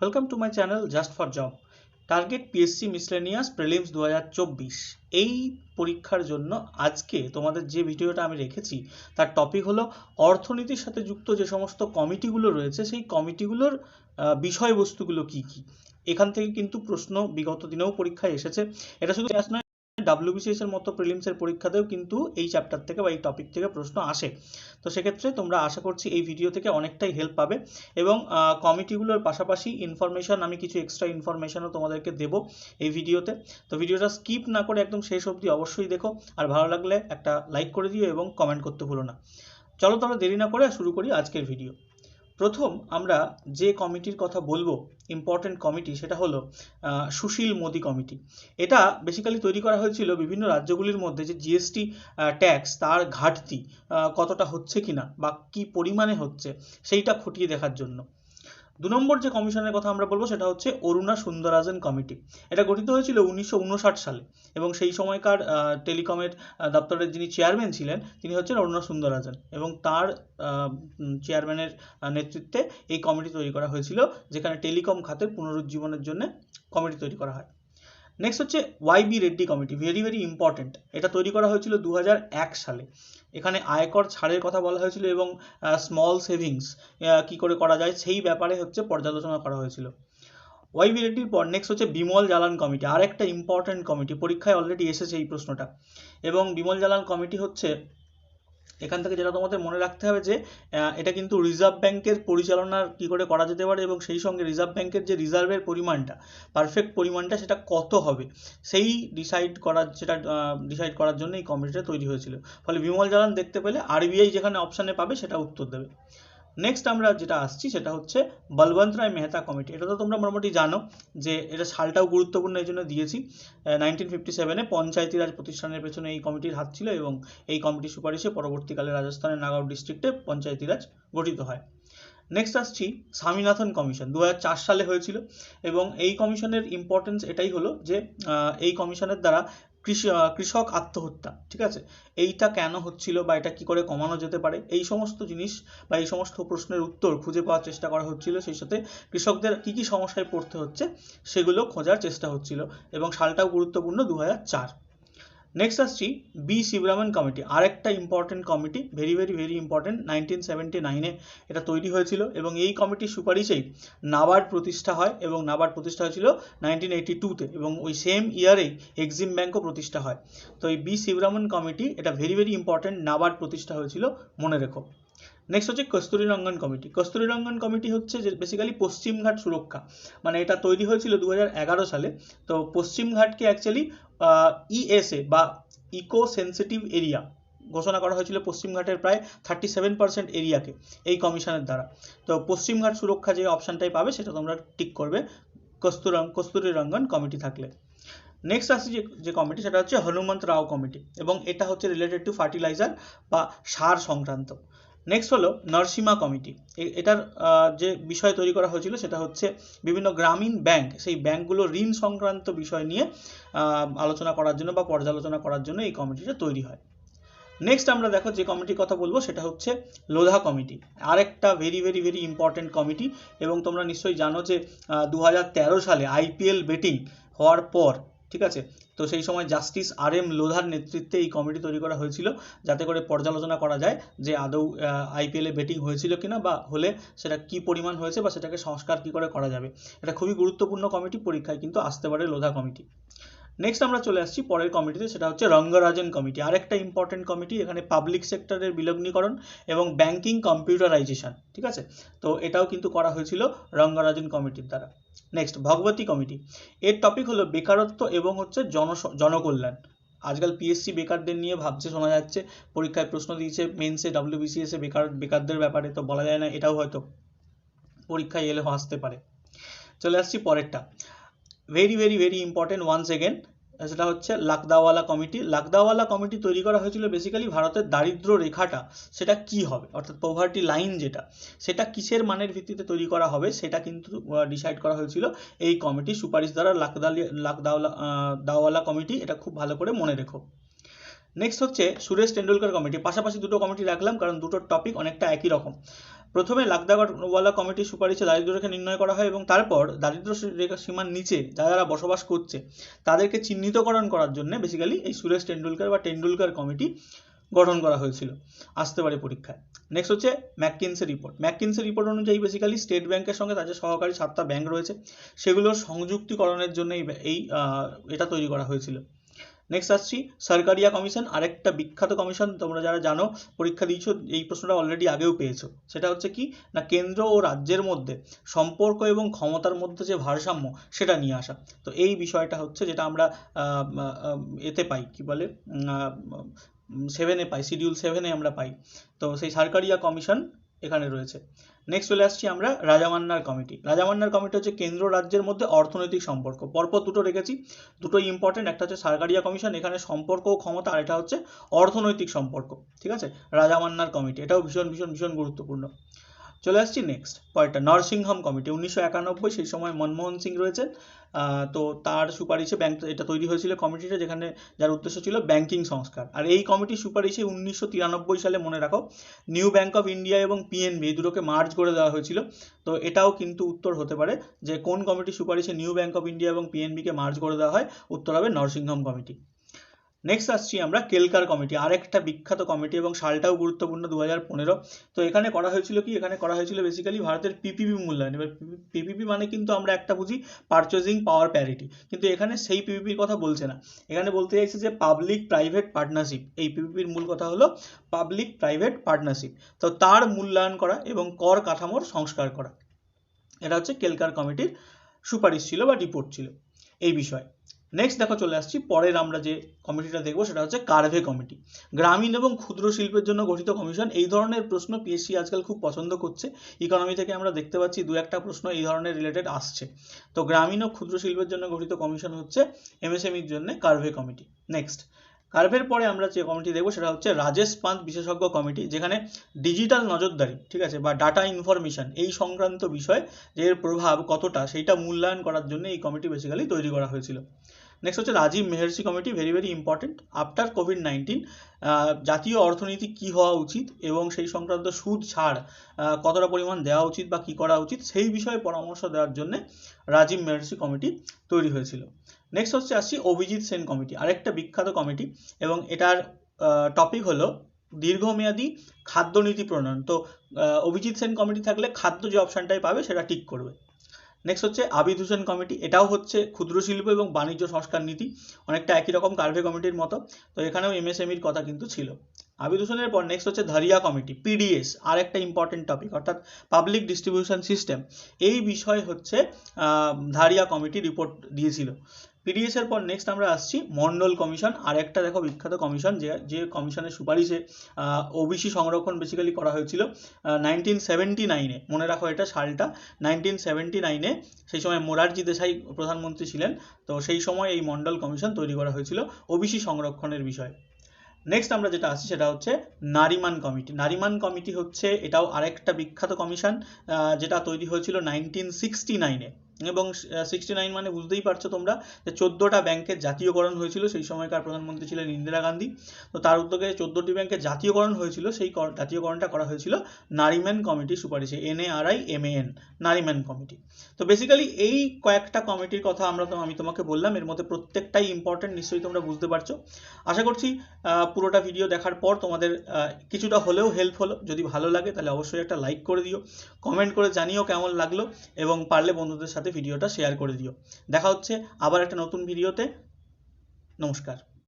Welcome to my channel just for job target PSC miscellaneous prelims দু এই পরীক্ষার জন্য আজকে তোমাদের যে ভিডিওটা আমি রেখেছি, তার টপিক হলো অর্থনীতির সাথে যুক্ত যে সমস্ত কমিটিগুলো রয়েছে, সেই কমিটিগুলোর বিষয়বস্তুগুলো কি কি? এখান থেকে কিন্তু প্রশ্ন বিগত দিনেও পরীক্ষায় এসেছে। এটা শুধু ম্যাথ নয় ডাব্লিউবিসিএস এর মতো প্রিলিমসের পরীক্ষাতেও কিন্তু এই চ্যাপ্টার থেকে বা এই টপিক থেকে প্রশ্ন আসে। তো সেক্ষেত্রে তোমরা আশা করছি এই ভিডিও থেকে অনেকটাই হেল্প পাবে এবং কমিটিগুলোর পাশাপাশি ইনফরমেশন আমি কিছু এক্সট্রা ইনফরমেশনও তোমাদেরকে দেব এই ভিডিওতে তো। ভিডিওটা স্কিপ না করে একদম শেষ অবধি অবশ্যই দেখো। আর ভালো লাগলে একটা লাইক করে দিও এবং কমেন্ট করতে ভুলো না। চলো তাহলে দেরি না করে শুরু করি আজকের ভিডিও প্রথম আমরা যে কমিটির কথা বলব ইম্পর্টেন্ট কমিটি সেটা হলো সুশীল মোদি কমিটি এটা বেসিক্যালি তৈরি করা হয়েছিল বিভিন্ন রাজ্যগুলির মধ্যে যে জিএসটি ট্যাক্স তার ঘাটতি কতটা হচ্ছে কিনা বা কি পরিমাণে হচ্ছে, সেইটা খতিয়ে দেখার জন্য। দু নম্বর যে কমিশনের কথা আমরা বলব সেটা হচ্ছে অরুণা সুন্দরাজন কমিটি। এটা গঠিত হয়েছিল উনিশশো উনষাট সালে এবং সেই সময়কার টেলিকমের দপ্তরের যিনি চেয়ারম্যান ছিলেন তিনি হচ্ছেন অরুণা সুন্দরাজন এবং তার চেয়ারম্যানের নেতৃত্বে এই কমিটি তৈরি করা হয়েছিল যেখানে টেলিকম খাতের পুনরুজ্জীবনের জন্য কমিটি তৈরি করা হয়। নেক্সট হচ্ছে YB Reddy committee very very important এটা তৈরি করা হয়েছিল দু হাজার এক সালে। এখানে আয়কর ছাড়ের কথা বলা হয়েছিল এবং স্মল সেভিংস কি করে করা যায় সেই ব্যাপারে হচ্ছে পর্যালোচনা করা হয়েছিল। ওয়াইবি রেড্ডির পর নেক্সট হচ্ছে বিমল জালান কমিটি আর একটা ইম্পর্টেন্ট কমিটি পরীক্ষায় অলরেডি এসেছে এই প্রশ্নটা। এবং বিমল জালান কমিটি হচ্ছে এখান থেকে যেটা তোমাদের মনে রাখতে হবে যে এটা কিন্তু রিজার্ভ ব্যাংকের পরিচালনার কি করে করা যেতে পারে এবং সেই সঙ্গে রিজার্ভ ব্যাংকের যে রিজার্ভের পরিমাণটা পারফেক্ট পরিমাণটা সেটা কত হবে, সেই ডিসাইড করার, সেটা ডিসাইড করার জন্য এই কমিটিটা তৈরি হয়েছিল। ফলে বিমল জালান দেখতে পেলে আরবিআই যেখানে অপশানে পাবে সেটা উত্তর দেবে। নেক্সট আমরা যেটা আসছি সেটা হচ্ছে বলবন্ত রায় মেহতা কমিটি এটা তো তোমরা মোটামুটি জানো যে এটা সালটাও গুরুত্বপূর্ণ এই জন্য দিয়েছি। নাইনটিন ফিফটি সেভেনে পঞ্চায়েতি রাজ প্রতিষ্ঠানের পেছনে এই কমিটির হাত ছিল এবং এই কমিটির সুপারিশে পরবর্তীকালে রাজস্থানের নাগাঁও ডিস্ট্রিক্টে পঞ্চায়েতি রাজ গঠিত হয়। নেক্সট আসছি স্বামীনাথন কমিশন। দু হাজার চার সালে হয়েছিল এবং এই কমিশনের ইম্পর্টেন্স এটাই হলো যে এই কমিশনের দ্বারা কৃষি কৃষক আত্মহত্যা, ঠিক আছে? এইটা কেন হচ্ছিল বা এটা কি করে কমানো যেতে পারে? এই সমস্ত জিনিস বা এই সমস্ত প্রশ্নের উত্তর খুঁজে পাওয়ার চেষ্টা করা হচ্ছিল। সেই সাথে কৃষকদের কি কি সমস্যায় পড়তে হচ্ছে, সেগুলো খোঁজার চেষ্টা হচ্ছিল এবং সালটাও গুরুত্বপূর্ণ দু হাজার চার। নেক্সট আসছি বি শিবরামন কমিটি আরেকটা important committee very very very important nineteen seventy নাইনে এটা তৈরি হয়েছিল এবং এই কমিটির সুপারিশেই নাবার্ড প্রতিষ্ঠা হয় এবং নাবার্ড প্রতিষ্ঠা হয়েছিল নাইনটিন এইটি টুতে এবং ওই সেম ইয়ারেই এক্সিম ব্যাঙ্কও প্রতিষ্ঠা হয়। তো এই বি শিবরামন কমিটি এটা ভেরি ভেরি ইম্পর্টেন্ট নাবার্ড প্রতিষ্ঠা হয়েছিল, মনে রেখো। নেক্সট হচ্ছে কস্তুরী রঙ্গন কমিটি। কস্তুরী রঙ্গন কমিটি হচ্ছে যে বেসিক্যালি পশ্চিমঘাট সুরক্ষা। মানে এটা তৈরি হয়েছিল দু হাজার এগারো সালে। তো পশ্চিমঘাটকে অ্যাকচুয়ালি ইএসএ বা ইকো সেন্সিটিভ এরিয়া ঘোষণা করা হয়েছিল পশ্চিমঘাটের প্রায় থার্টি সেভেন পার্সেন্ট এরিয়াকে এই কমিশনের দ্বারা। তো পশ্চিমঘাট সুরক্ষা যে অপশানটাই পাবে সেটা তোমরা টিক করবে। কস্তুরং কস্তুরী রঙ্গন কমিটি থাকলে। নেক্সট আসছে যে যে কমিটি সেটা হচ্ছে হনুমন্ত রাও কমিটি। এবং এটা হচ্ছে রিলেটেড টু ফার্টিলাইজার বা সার সংক্রান্ত। নেক্সট হলো নরসিমা কমিটি। এটার যে বিষয় তৈরি করা হয়েছিল সেটা হচ্ছে বিভিন্ন গ্রামীণ ব্যাংক, সেই ব্যাংকগুলো ঋণ সংক্রান্ত বিষয় নিয়ে আলোচনা করার জন্য বা পর্যালোচনা করার জন্য এই কমিটিটা তৈরি হয়। নেক্সট আমরা দেখো যে কমিটির কথা বলব, সেটা হচ্ছে লোধা কমিটি। আরেকটা very very very important committee এবং তোমরা নিশ্চয়ই জানো যে দু হাজার তেরো সালে আইপিএল বেটিং হওয়ার পর ঠিক আছে? তো সেই সময় জাস্টিস আর এম লোধার নেতৃত্বে এই কমিটি তৈরি করা হয়েছিল যাতে করে পর্যালোচনা করা যায় যে আদৌ আইপিএলে বেটিং হয়েছিল কিনা বা হলে সেটা কি পরিমাণ হয়েছে বা সেটাকে সংস্কার কি করে করা যাবে। এটা খুবই গুরুত্বপূর্ণ কমিটি, পরীক্ষায় কিন্তু আসতে পারে লোধা কমিটি। নেক্সট আমরা চলে আসছি পরের কমিটিতে সেটা হচ্ছে রঙ্গরাজন কমিটি আরেকটা ইম্পর্টেন্ট কমিটি এখানে পাবলিক সেক্টরের বিলগ্নীকরণ এবং ব্যাংকিং কম্পিউটারাইজেশন ঠিক আছে? তো এটাও কিন্তু করা হয়েছিল রঙ্গরাজন কমিটির দ্বারা। নেক্সট ভগবতী কমিটি এর টপিক হলো বেকারত্ব এবং হচ্ছে জন জনকল্যাণ। আজকাল পিএসসি বেকারদের নিয়ে ভাবছে, শোনা যাচ্ছে, পরীক্ষায় প্রশ্ন দিয়েছে মেন্সে ডাব্লিউবিসিএস বেকার বেকারদের ব্যাপারে, তো বলা যায় না, এটাও হয়তো পরীক্ষায় এলে আসতে পারে। চলে আসছি পরেরটা। Very very very important once again সেটা হচ্ছে লাকদাওয়ালা কমিটি। লাকদাওয়ালা কমিটি তৈরি করা হয়েছিল বেসিক্যালি ভারতের দারিদ্র রেখাটা, সেটা কি হবে? অর্থাৎ পোভার্টি লাইন যেটা, সেটা কিসের মানের ভিত্তিতে তৈরি করা হবে, সেটা কিন্তু ডিসাইড করা হয়েছিল এই কমিটি সুপারিশ দ্বারা লাকদালি, লাকদাওয়ালা দাওয়ালা কমিটি, এটা খুব ভালো করে মনে রেখো। নেক্সট হচ্ছে সুরেশ টেন্ডুলকার কমিটি পাশাপাশি দুটো কমিটি রাখলাম, কারণ দুটোর টপিক অনেকটা একই রকম। প্রথমে লাখদাওয়ালা কমিটির সুপারিশে দারিদ্র রেখা নির্ণয় করা হয় এবং তারপর দারিদ্র রেখা সীমার নিচে যারা যারা বসবাস করছে, তাদেরকে চিহ্নিতকরণ করার জন্য বেসিক্যালি এই সুরেশ টেন্ডুলকার বা টেন্ডুলকার কমিটি গঠন করা হয়েছিল। আসতে পারে পরীক্ষায়। নেক্সট হচ্ছে ম্যাককিনসে রিপোর্ট ম্যাককিনসে রিপোর্ট অনুযায়ী বেসিক্যালি স্টেট ব্যাংকের সঙ্গে তাদের সহকারী সাতটা ব্যাংক রয়েছে। সেগুলোর সংযুক্তিকরণের জন্য এই এটা তৈরি করা হয়েছিল। নেক্সট আসছি, সরকারিয়া কমিশন, আরেকটা বিখ্যাত কমিশন, তোমরা যারা জানো, পরীক্ষা দিয়েছ, এই প্রশ্নটা অলরেডি আগেও পেয়েছ। সেটা হচ্ছে কি? না, কেন্দ্র ও রাজ্যের মধ্যে সম্পর্ক এবং ক্ষমতার মধ্যে যে ভারসাম্য, সেটা নিয়ে আসা। তো এই বিষয়টা হচ্ছে যেটা আমরা এতে পাই, কি বলে? সেভেনে পাই শিডিউল সেভেনে আমরা পাই। তো সেই সরকারিয়া কমিশন এখানে রয়েছে। নেক্সট চলে আসছি আমরা রাজামান্নার কমিটি রাজামান্নার কমিটি হচ্ছে কেন্দ্র রাজ্যের মধ্যে অর্থনৈতিক সম্পর্ক। পরপর দুটো রেখেছি। দুটো ইম্পর্টেন্ট একটা হচ্ছে সারকারিয়া কমিশন এখানে সম্পর্ক ও ক্ষমতা, আর এটা হচ্ছে অর্থনৈতিক সম্পর্ক। ঠিক আছে? রাজামান্নার কমিটি এটাও ভীষণ ভীষণ ভীষণ গুরুত্বপূর্ণ। চলে আসছি নেক্সট পয়েন্টটা নরসিংহম কমিটি, উনিশশো একানব্বই, সেই সময় মনমোহন সিং রয়েছে। তো তার সুপারিশে ব্যাংক এটা তৈরি হয়েছিল কমিটিটা, যেখানে যার উদ্দেশ্য ছিল ব্যাংকিং সংস্কার। আর এই কমিটির সুপারিশে উনিশশো তিরানব্বই সালে মনে রাখো নিউ ব্যাংক অফ ইন্ডিয়া এবং পিএনবি এই দুটোকে মার্জ করে দেওয়া হয়েছিল। তো এটাও কিন্তু উত্তর হতে পারে যে কোন কমিটির সুপারিশে নিউ ব্যাংক অফ ইন্ডিয়া এবং পিএনবিকে মার্জ করে দেওয়া হয়, উত্তর হবে নরসিংহম কমিটি। নেক্সট আসছি আমরা কেলকার কমিটি, আরেকটা বিখ্যাত কমিটি এবং সালটাও গুরুত্বপূর্ণ দু হাজার পনেরো। তো এখানে করা হয়েছিল কি? এখানে করা হয়েছিল বেসিক্যালি ভারতের পিপিপি মূল্যায়ন। এবার পিপিপি মানে কিন্তু আমরা একটা বুঝি পারচেজিং পাওয়ার প্যারিটি কিন্তু এখানে সেই পিপিপির কথা বলছে না। এখানে বলতে চাইছে যে পাবলিক প্রাইভেট পার্টনারশিপ এই পিপিপির মূল কথা হলো পাবলিক প্রাইভেট পার্টনারশিপ তো তার মূল্যায়ন করা এবং কর কাঠামোর সংস্কার করা। এটা হচ্ছে কেলকার কমিটির সুপারিশ ছিল বা রিপোর্ট ছিল। এই বিষয়ে। নেক্সট দেখো চলে আসছি, পরের আমরা যে কমিটিটা দেখব সেটা হচ্ছে কার্ভে কমিটি গ্রামীণ এবং ক্ষুদ্র শিল্পের জন্য গঠিত কমিশন এই ধরনের প্রশ্ন পিএসসি আজকাল খুব পছন্দ করছে। ইকোনমি থেকে আমরা দেখতে পাচ্ছি দু একটা প্রশ্ন এই ধরনের রিলেটেড আসছে। তো গ্রামীণ ও ক্ষুদ্র শিল্পের জন্য গঠিত কমিশন হচ্ছে এমএসএমইর জন্য কার্ভে কমিটি নেক্সট কার্ভের পরে আমরা যে কমিটি দেখব সেটা হচ্ছে রাজেশ পান্ত বিশেষজ্ঞ কমিটি যেখানে ডিজিটাল নজরদারি, ঠিক আছে, বা ডাটা ইনফরমেশন এই সংক্রান্ত বিষয় যে এর প্রভাব কতটা সেইটা মূল্যায়ন করার জন্য এই কমিটি বেসিক্যালি তৈরি করা হয়েছিল। নেক্সট হচ্ছে Rajiv Mehrishi committee very very important after Covid nineteen জাতীয় অর্থনীতি কি হওয়া উচিত এবং সেই সংক্রান্ত সুদ ছাড় কতটা পরিমাণ দেওয়া উচিত বা কি করা উচিত সেই বিষয়ে পরামর্শ দেওয়ার জন্য রাজীব মেহেরসি কমিটি তৈরি হয়েছিল। নেক্সট হচ্ছে আসছি অভিজিৎ সেন কমিটি আরেকটা বিখ্যাত কমিটি এবং এটার টপিক হলো দীর্ঘমেয়াদী খাদ্যনীতি প্রণয়ন। তো অভিজিৎ সেন কমিটি থাকলে খাদ্য যে অপশানটাই পাবে সেটা ঠিক করবে। নেক্সট হচ্ছে আবিদ হোসেন কমিটি এটাও হচ্ছে ক্ষুদ্র শিল্প এবং বাণিজ্য সংস্কার নীতি, অনেকটা একই রকম কার্ভে কমিটির মতো, তো এখানেও এমএসএমইর কথা কিন্তু ছিল। আবিদ হোসেনের পর নেক্সট হচ্ছে ধারিয়া কমিটি পিডিএস আর একটা ইম্পর্টেন্ট টপিক অর্থাৎ পাবলিক ডিস্ট্রিবিউশন সিস্টেম এই বিষয় হচ্ছে ধারিয়া কমিটি রিপোর্ট দিয়েছিল। পিডিএস এর পর নেক্সট আমরা আসছি মন্ডল কমিশন আর একটা দেখো বিখ্যাত কমিশন যে যে কমিশনের সুপারিশে ওবিসি সংরক্ষণ বেসিক্যালি করা হয়েছিল নাইনটিন সেভেন্টি নাইনে মনে রাখো এটা সালটা নাইনটিন সেভেন্টি নাইনে সেই সময় মোরারজি দেশাই প্রধানমন্ত্রী ছিলেন, তো সেই সময় এই মন্ডল কমিশন তৈরি করা হয়েছিল ওবিসি সংরক্ষণের বিষয়ে। নেক্সট আমরা যেটা আসছি সেটা হচ্ছে নারিমান কমিটি নারিমান কমিটি হচ্ছে এটাও আরেকটা বিখ্যাত কমিশন যেটা তৈরি হয়েছিল নাইনটিন সিক্সটি নাইনে এবং সিক্সটি নাইন মানে বুঝতেই পারছ তোমরা যে চোদ্দোটা ব্যাংকের জাতীয়করণ হয়েছিল, সেই সময়কার প্রধানমন্ত্রী ছিলেন ইন্দিরা গান্ধী। তো তার উদ্যোগে চোদ্দোটি ব্যাংকের জাতীয়করণ হয়েছিল, সেই জাতীয়করণটা করা হয়েছিল Nariman committee সুপারিশে N A R I M A N Nariman committee. তো বেসিক্যালি এই কয়েকটা কমিটির কথা আমরা তো, আমি তোমাকে বললাম, এর মধ্যে প্রত্যেকটাই ইম্পর্টেন্ট নিশ্চয়ই তোমরা বুঝতে পারছ। আশা করছি পুরোটা ভিডিও দেখার পর তোমাদের কিছুটা হলেও হেল্প হলো। যদি ভালো লাগে তাহলে অবশ্যই একটা লাইক করে দিও কমেন্ট করে জানিও কেমন লাগল, এবং পারলে বন্ধুদের সাথে ভিডিওটা শেয়ার করে দিও। দেখা হচ্ছে আবার একটা নতুন ভিডিওতে নমস্কার।